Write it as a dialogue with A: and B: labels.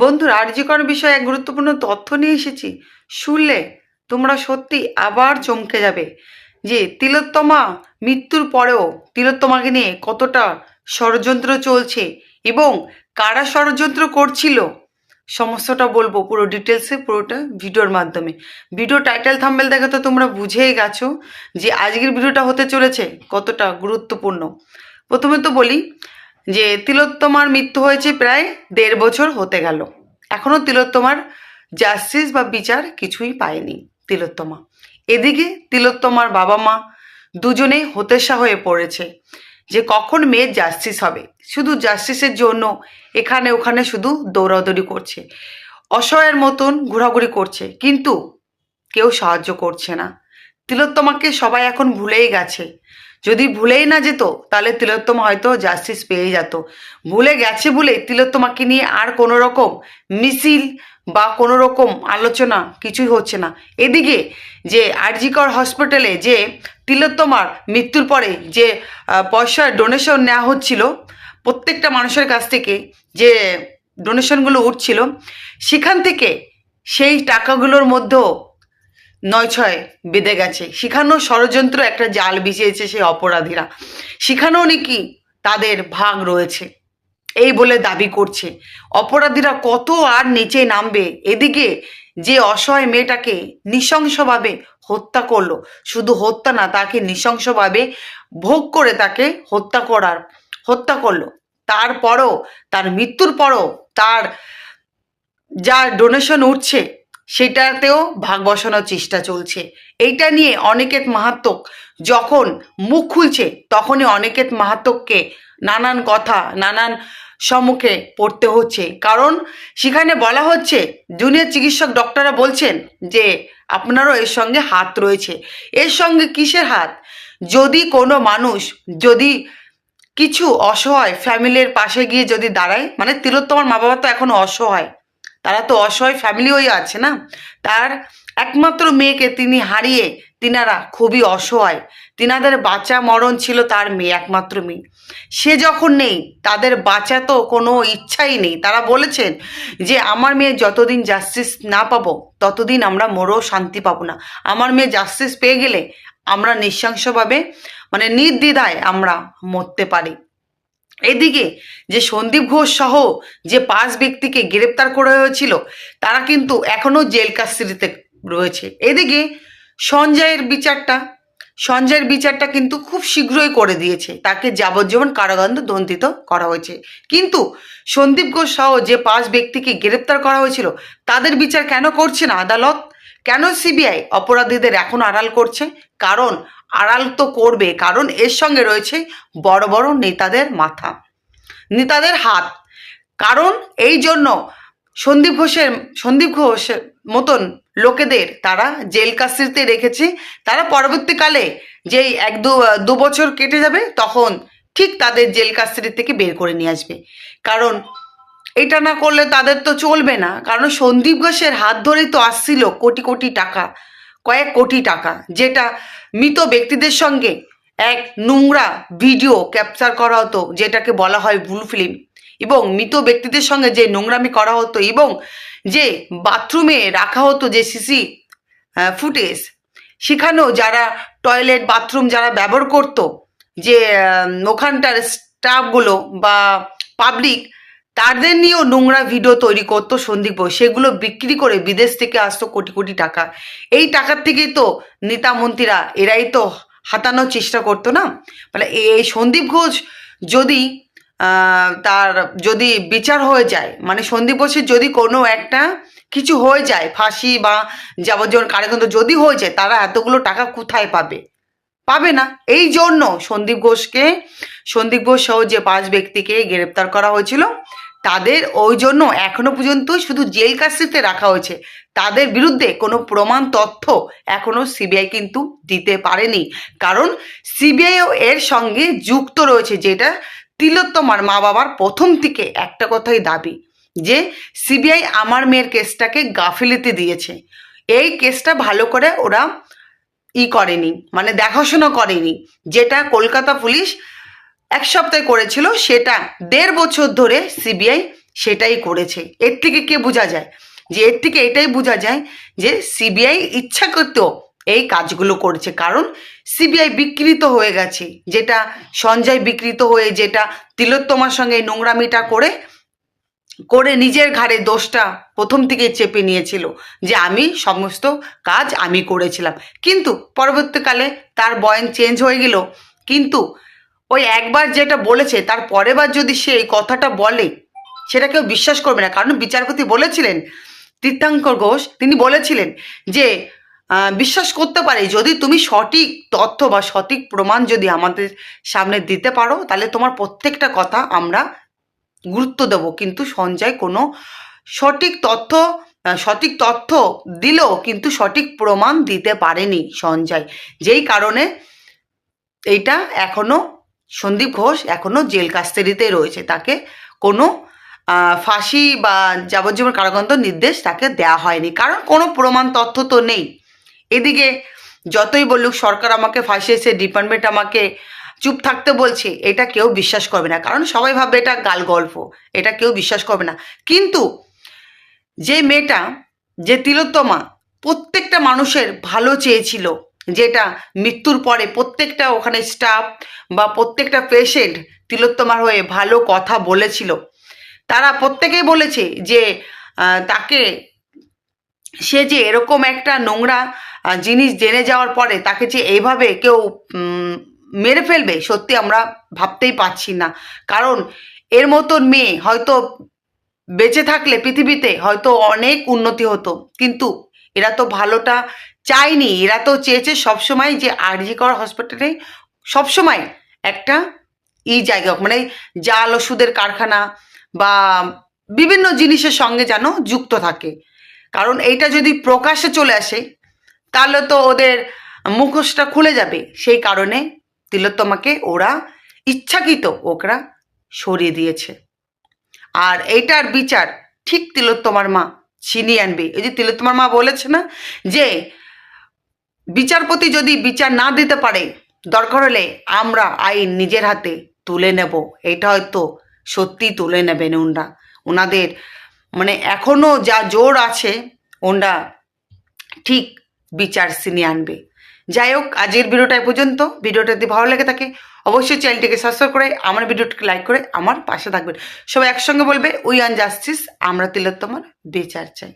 A: বন্ধুরা আরজিকর বিষয়ে এক গুরুত্বপূর্ণ তথ্য নিয়ে এসেছি, শুনলে তোমরা সত্যি আবার চমকে যাবে যে তিলোত্তমা মৃত্যুর পরেও তিলোত্তমাকে নিয়ে কতটা ষড়যন্ত্র চলছে এবং কারা ষড়যন্ত্র করছিল, সমস্তটা বলব পুরো ডিটেলসে পুরোটা ভিডিওর মাধ্যমে। ভিডিও টাইটেল থাম্বেল দেখে তো তোমরা বুঝেই গেছো যে আজকের ভিডিওটা হতে চলেছে কতটা গুরুত্বপূর্ণ। প্রথমে তো বলি যে তিলোত্তমার মৃত্যু হয়েছে প্রায় দেড় বছর হতে গেল। এখনও তিলোত্তমার জাস্টিস বা বিচার কিছুই পায়নি তিলোত্তমা। এদিকে তিলোত্তমার বাবা মা দুজনেই হতেশা হয়ে পড়েছে যে কখন মেয়ের জাস্টিস হবে। শুধু জাস্টিসের জন্য এখানে ওখানে শুধু দৌড়াদৌড়ি করছে। অসহায়ের মতন ঘোরাঘুরি করছে, কিন্তু কেউ সাহায্য করছে না। তিলোত্তমাকে সবাই এখন ভুলেই গেছে। যদি ভুলেই না যেত, তাহলে তিলোত্তমা হয়তো জাস্টিস পেয়ে যেত। ভুলে গেছে বলে তিলোত্তমাকে নিয়ে আর কোনো রকম মিছিল বা কোনো রকম আলোচনা কিছুই হচ্ছে না। এদিকে যে আরজিকর হসপিটালে যে তিলোত্তমার মৃত্যুর পরে যে পয়সার ডোনেশন নেওয়া হচ্ছিল, প্রত্যেকটা মানুষের কাছ থেকে যে ডোনেশনগুলো উঠছিল, সেখান থেকে সেই টাকাগুলোর মধ্যেও নয় ছয় বেঁধে গেছে। সেখানেও ষড়যন্ত্র একটা জাল বিছিয়েছে সেই অপরাধীরা। সেখানেও নাকি তাদের ভাগ রয়েছে। এই বলে দাবি করছে। অপরাধীরা কত আর নিচে নামবে? এদিকে যে অসহায় মেয়েটাকে নৃশংসভাবে হত্যা করল, শুধু হত্যা না, তাকে নৃশংসভাবে ভোগ করে তাকে হত্যা করার, হত্যা করল। তারপরও, তার মৃত্যুর পরও তার যা ডোনেশন উঠছে সেটাতেও ভাগ বসানোর চেষ্টা চলছে। এইটা নিয়ে অনিকেত মাহাত্মক যখন মুখ খুলছে, তখনই অনিকেত মাহাত্মককে নানান কথা, নানান সম্মুখে পড়তে হচ্ছে। কারণ সেখানে বলা হচ্ছে, জুনিয়র চিকিৎসক ডক্টররা বলছেন যে, আপনারও এর সঙ্গে হাত রয়েছে। এর সঙ্গে কিসের হাত? যদি কোনো মানুষ যদি কিছু অসহায় ফ্যামিলির পাশে গিয়ে যদি দাঁড়ায় মানে তিলোত্তমার মা বাবা তো এখন অসহায় তারা তো অসহায় ফ্যামিলি হয়ে আছে না? তার একমাত্র মেয়েকে তিনি হারিয়ে তিনারা খুবই অসহায়। তিনাদের বাঁচা মরণ ছিল তার মেয়ে, একমাত্র মেয়ে। সে যখন নেই, তাদের বাঁচা তো কোনো ইচ্ছাই নেই। তারা বলেছেন যে, আমার মেয়ে যতদিন জাস্টিস না পাবো, ততদিন আমরা মরেও শান্তি পাবো না। আমার মেয়ে জাস্টিস পেয়ে গেলে আমরা নৃশংসভাবে মানে নির্দ্বিধায় আমরা মরতে পারি। এদিকে যে সন্দীপ ঘোষ সহ যে পাঁচ ব্যক্তিকে গ্রেপ্তার করা হয়েছিল, তারা কিন্তু এখনও জেল কাস্টডিতে রয়েছে। এদিকে সঞ্জয়ের বিচারটা সঞ্জয়ের বিচারটা কিন্তু খুব শীঘ্রই করে দিয়েছে। তাকে যাবজ্জীবন কারাদণ্ড দণ্ডিত করা হয়েছে। কিন্তু সন্দীপ ঘোষ সহ যে পাঁচ ব্যক্তিকে গ্রেপ্তার করা হয়েছিল, তাদের বিচার কেন করছে না আদালত? কেন সিবিআই অপরাধীদের এখন আড়াল করছে? কারণ আড়াল তো করবে, কারণ এর সঙ্গে রয়েছে বড় বড় নেতাদের মাথা, নেতাদের হাত। কারণ এই জন্য সন্দীপ ঘোষের সন্দীপ ঘোষের মতন লোকেদের তারা জেল কাস্টডিতে রেখেছে। তারা পরবর্তীকালে যেই এক দু বছর কেটে যাবে, তখন ঠিক তাদের জেল কাস্টডি থেকে বের করে নিয়ে আসবে। কারণ এটা না করলে তাদের তো চলবে না। কারণ সন্দীপ ঘোষের হাত ধরেই তো আসছিল কোটি কোটি টাকা, কয়েক কোটি টাকা, যেটা মৃত ব্যক্তিদের সঙ্গে এক নোংরা ভিডিও ক্যাপচার করা হতো, যেটাকে বলা হয় ব্লু ফিল্ম। এবং মৃত ব্যক্তিদের সঙ্গে যে নোংরামি করা হতো এবং যে বাথরুমে রাখা হতো যে সিসি ফুটেজ, সেখানেও যারা টয়লেট, বাথরুম যারা ব্যবহার করতো, যে ওখানটার স্টাফগুলো বা পাবলিক তাদের নিয়েও নোংরা ভিডিও তৈরি করতো সন্দীপ সেগুলো বিক্রি করে বিদেশ থেকে আসতো কোটি কোটি টাকা। এই টাকার থেকেই তো নেতা মন্ত্রীরা এরাই তো হাতানোর চেষ্টা করতো না? মানে এই সন্দীপ ঘোষ যদি তার যদি বিচার হয়ে যায় মানে সন্দীপ ঘোষের যদি কোনো একটা কিছু হয়ে যায়, ফাঁসি বা যাবজ্জীবন কারাদণ্ড যদি হয়ে যায়, তারা এতগুলো টাকা কোথায় পাবে? পাবে না। এই জন্য সন্দীপ ঘোষকে, সন্দীপ ঘোষ সহ যে পাঁচ ব্যক্তিকে গ্রেপ্তার করা হয়েছিল তাদের ওই জন্য এখনও পর্যন্ত শুধু জেল কাস্টডিতে রাখা হয়েছে। তাদের বিরুদ্ধে কোনো প্রমাণ তথ্য এখনও সিবিআই কিন্তু দিতে পারেনি। কারণ সিবিআইও এর সঙ্গে যুক্ত রয়েছে, যেটা তিলোত্তমার মা বাবার প্রথম থেকে একটা কথাই দাবি, যে সিবিআই আমার মেয়ের কেসটাকে গাফিলিতে দিয়েছে। এই কেসটা ভালো করে ওরা ই করেনি মানে দেখাশোনা করেনি, যেটা কলকাতা পুলিশ সপ্তাহে করেছিল, সেটা দেড় বছর ধরে সিবিআই সেটাই করেছে। এর থেকে কে বোঝা যায়? যে এর থেকে এটাই বোঝা যায় যে সিবিআই ইচ্ছা করতেও এই কাজগুলো করেছে। কারণ সিবিআই বিকৃত হয়ে গেছে। যেটা সঞ্জয় বিকৃত হয়ে, যেটা তিলোত্তমার সঙ্গে নোংরামিটা করে করে নিজের ঘাড়ে দোষটা প্রথম থেকে চেপে নিয়েছিল যে আমি সমস্ত কাজ আমি করেছিলাম। কিন্তু পরবর্তীকালে তার বয়ান চেঞ্জ হয়ে গেল। কিন্তু ওই একবার যেটা বলেছে, তার পরের বার যদি সে এই কথাটা বলে, সেটা কেউ বিশ্বাস করবে না। কারণ বিচারপতি বলেছিলেন, তীর্থাঙ্কর ঘোষ, তিনি বলেছিলেন যে বিশ্বাস করতে পারে, যদি তুমি সঠিক তথ্য বা সঠিক প্রমাণ যদি আমাদের সামনে দিতে পারো, তাহলে তোমার প্রত্যেকটা কথা আমরা গুরুত্ব দেব। কিন্তু সঞ্জয় কোনো সঠিক তথ্য সঠিক তথ্য দিলেও কিন্তু সঠিক প্রমাণ দিতে পারেনি সঞ্জয়। যেই কারণে এইটা এখনও সন্দীপ ঘোষ এখনও জেল কাস্তারিতে রয়েছে। তাকে কোনো ফাঁসি বা যাবজ্জীবন কারাগন্ত নির্দেশ তাকে দেওয়া হয়নি। কারণ কোনো প্রমাণ তথ্য তো নেই। এদিকে যতই বলুক, সরকার আমাকে ফাঁসিয়েছে ডিপার্টমেন্ট আমাকে চুপ থাকতে বলছে, এটা কেউ বিশ্বাস করবে না। কারণ সবাই ভাববে এটা গাল গল্প, এটা কেউ বিশ্বাস করবে না। কিন্তু যে মেয়েটা, যে তিলোত্তমা, প্রত্যেকটা মানুষের ভালো চেয়েছিল। যেটা মৃত্যুর পরে প্রত্যেকটা ওখানে স্টাফ বা প্রত্যেকটা পেশেন্ট তিলোত্তমার হয়ে ভালো কথা বলেছিল। তারা প্রত্যেকেই বলেছে যে তাকে সে যে এরকম একটা নোংরা জিনিস জেনে যাওয়ার পরে তাকে যে এইভাবে কেউ মেরে ফেলবে, সত্যি আমরা ভাবতেই পারছি না। কারণ এর মতন মেয়ে হয়তো বেঁচে থাকলে পৃথিবীতে হয়তো অনেক উন্নতি হতো, কিন্তু এরা তো ভালোটা চায়নি, এরা তো চেয়েছে সবসময় যে আরজি কর হসপিটালে সবসময় একটা ই জায়গা মানে জাল ওষুধের কারখানা বা বিভিন্ন জিনিসের সঙ্গে যেন যুক্ত থাকে। কারণ এইটা যদি প্রকাশে চলে আসে, তাহলে তো ওদের মুখোশটা খুলে যাবে। সেই কারণে তিলোত্তমাকে ওরা ইচ্ছাকৃত ওকরা সরিয়ে দিয়েছে। আর এইটার বিচার ঠিক তিলোত্তমার মা ছিনিয়ে আনবে এই যে তিলোত্তমার মা বলেছে না যে, বিচারপতি যদি বিচার না দিতে পারে, দরকার হলে আমরা আইন নিজের হাতে তুলে নেব। এটা হয়তো সত্যি তুলে নেবেন ওনরা। ওনাদের মানে এখনও যা জোর আছে, ওনরা ঠিক বিচার ছিনিয়ে আনবে যাই হোক আজকের ভিডিওটা পর্যন্ত। ভিডিওটা যদি ভালো লেগে থাকে, অবশ্যই চ্যানেলটিকে সাবস্ক্রাইব করে, আমার ভিডিওটিকে লাইক করে আমার পাশে থাকবেন। সবাই একসঙ্গে বলবে, উই আন জাস্টিস, আমরা তিলোত্তমার বেচার চাই।